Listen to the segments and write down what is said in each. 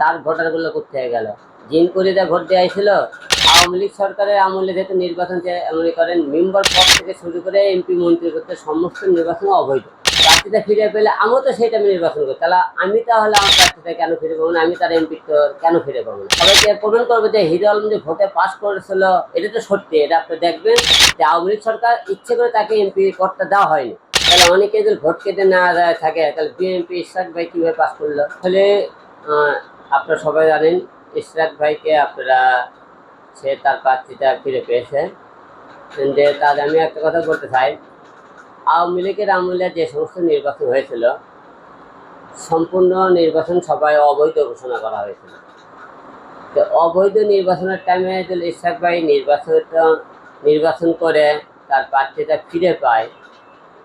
তার ভোটারগুলো করতে হয়ে গেল জিনপুরিতে ভোট দেওয়া ছিল আওয়ামী লীগ সরকারের আমলে যেহেতু নির্বাচন মনে করেন, মেম্বার পদ থেকে শুরু করে এমপি, মন্ত্রী করতে সমস্ত নির্বাচন অবৈধ। প্রার্থীটা ফিরে পেলে, আমিও তো সেইটা আমি নির্বাচন করি তাহলে আমি তাহলে আমার প্রার্থীটা কেন ফিরে পাবো না? আমি তার এমপি তো কেন ফিরে পাবো না? সবাইকে প্রমাণ করব যে হিরো আলম যে ভোটে পাস করেছিল, এটা তো সত্যি। এটা আপনি দেখবেন যে আওয়ামী লীগ সরকার ইচ্ছে করে তাকে এমপি পদটা দেওয়া হয়নি। তাহলে অনেকে যদি ভোট কেটে না থাকে, তাহলে বিএনপি ইশরাক ভাই কীভাবে পাস করল? তাহলে আপনারা সবাই জানেন ইশরাক ভাইকে আপনারা সে তার প্রার্থীটা ফিরে পেয়েছে। যে তার আমি একটা কথা বলতে চাই। আওয়ামী লীগের আমলে যে সমস্ত নির্বাচন হয়েছিল, সম্পূর্ণ নির্বাচন সবাই অবৈধ ঘোষণা করা হয়েছিল। তো অবৈধ নির্বাচনের টাইমে যদি ইশাক ভাই নির্বাচন নির্বাচন করে তার প্রার্থীটা ফিরে পায়,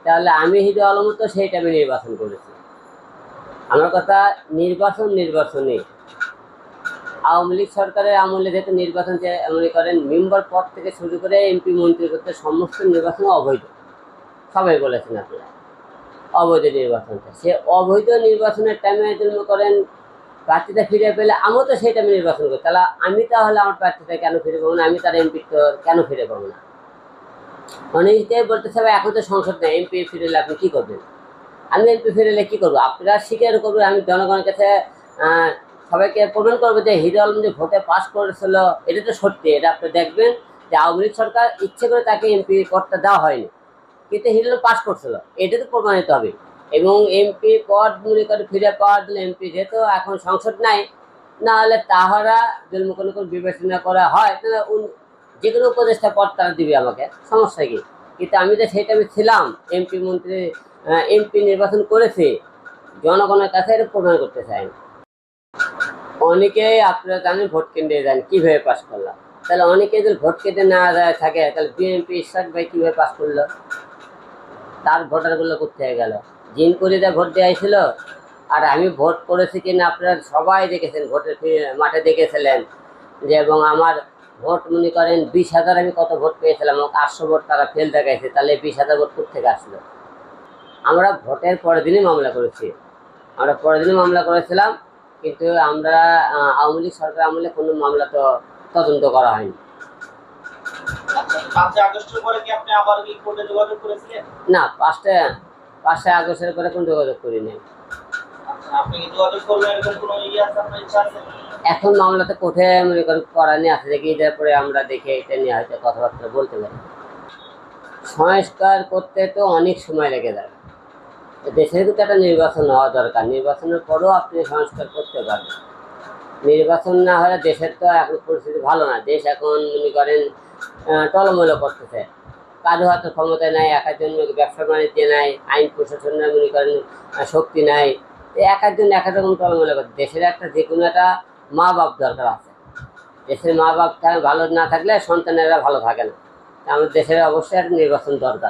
তাহলে আমি হিদু আলম তো সেই টাইমে নির্বাচন করেছি। আমার কথা নির্বাচন নির্বাচনই আওয়ামী লীগ সরকারের আমলে যেহেতু নির্বাচন মনে করেন, মেম্বার পদ থেকে শুরু করে এমপি, মন্ত্রী করতে সমস্ত নির্বাচন অবৈধ। সবাই বলেছেন আপনারা, অবৈধ নির্বাচনটা। সে অবৈধ নির্বাচনের টাইমে জন্য করেন প্রার্থীটা ফিরে পেলে আমিও তো সেই টাইমে নির্বাচন করি। তাহলে আমি তাহলে আমার প্রার্থীটা কেন ফিরে পাবো না? আমি তার এমপি তো কেন ফিরে পাবো না? অনেকেই বলতে চাবে এখন তো সংসদ নেই এমপি ফিরে আপনি কী করবেন? আমি এমপি ফিরে এলে কী করব? আপনারা স্বীকার করবে, আমি জনগণের কাছে সবাইকে প্রমাণ করব যে হিরো আলম যে ভোটে পাস করেছিল, এটা তো সত্যি, এটা আপনি দেখবেন যে আওয়ামী লীগ সরকার ইচ্ছে করে তাকে এমপি পদটা দেওয়া হয়নি। কিন্তু হিরো পাস করছিল, এটা তো প্রমাণিত হবে। এবং এমপি পদ, মনে করে ফিরে পাওয়ার জন্য এমপি যেহেতু এখন সংসদ নাই না হলে তাহারা যদি কোনো কোনো বিবেচনা করা হয়, তাহলে যে কোনো উপদেষ্টা পদ তারা দিবে আমাকে, সমস্যা কি? কিন্তু আমি তো সেই টাইমে ছিলাম, এমপি মন্ত্রী এমপি নির্বাচন করেছি, জনগণের কাছে এটা প্রমাণ করতে চাই। অনেকেই আপনারা জানেন ভোট কেন্দ্রে যান কীভাবে পাশ করলাম। তাহলে অনেকে যদি ভোট কেন্দ্রে না যায় থাকে, তাহলে বিএনপি ইশরাক ভাই কীভাবে পাশ করল? তার ভোটারগুলো হয়ে গেল? জিনপুরিতে ভোট দেওয়া ছিল আর আমি ভোট করেছি কিনা আপনারা সবাই দেখেছেন, ভোটের মাঠে দেখেছিলেন যে, এবং আমার ভোট মনে করেন বিশ হাজার আমি কত ভোট পেয়েছিলাম, আমাকে আটশো ভোট তারা ফেল দেখাইছে, তাহলে বিশ হাজার ভোট থেকে আসলো? আমরা ভোটের পরের দিনই মামলা করেছি। আমরা পরের দিনই মামলা করেছিলাম কিন্তু আমরা আওয়ামী লীগ সরকার আমলে কোনো মামলা তো তদন্ত করা হয়নি। আচ্ছা, কোর্টে না পাঁচটা পাঁচটা আগস্টের পরে কোনো যোগাযোগ করিনি। আচ্ছা, ইয়ে এখন মামলাতে কোঠে মনে করেন করা নিয়ে আছে দেখি এটার পরে আমরা দেখে এটা নিয়ে হয়তো কথাবার্তা বলতে পারি। সংস্কার করতে তো অনেক সময় লেগে যাবে দেশের কিন্তু একটা নির্বাচন হওয়া দরকার। নির্বাচনের পরেও আপনি সংস্কার করতে পারবেন। নির্বাচন না হলে দেশের তো এখন পরিস্থিতি ভালো না। দেশ এখন, মনে করেন টলমলো করতেছে। কারও হয়তো ক্ষমতা নাই একার জন্য ব্যবসা বাণিজ্য নাই, আইন প্রশাসনের মনে করেন শক্তি নাই। একার জন্য এক রকম টলমলো করে দেশের একটা যে কোনো একটা মা বাপ দরকার আছে। দেশের মা বাপ ভালো না থাকলে সন্তানেরা ভালো থাকে না। আমাদের দেশের অবশ্যই একটা নির্বাচন দরকার।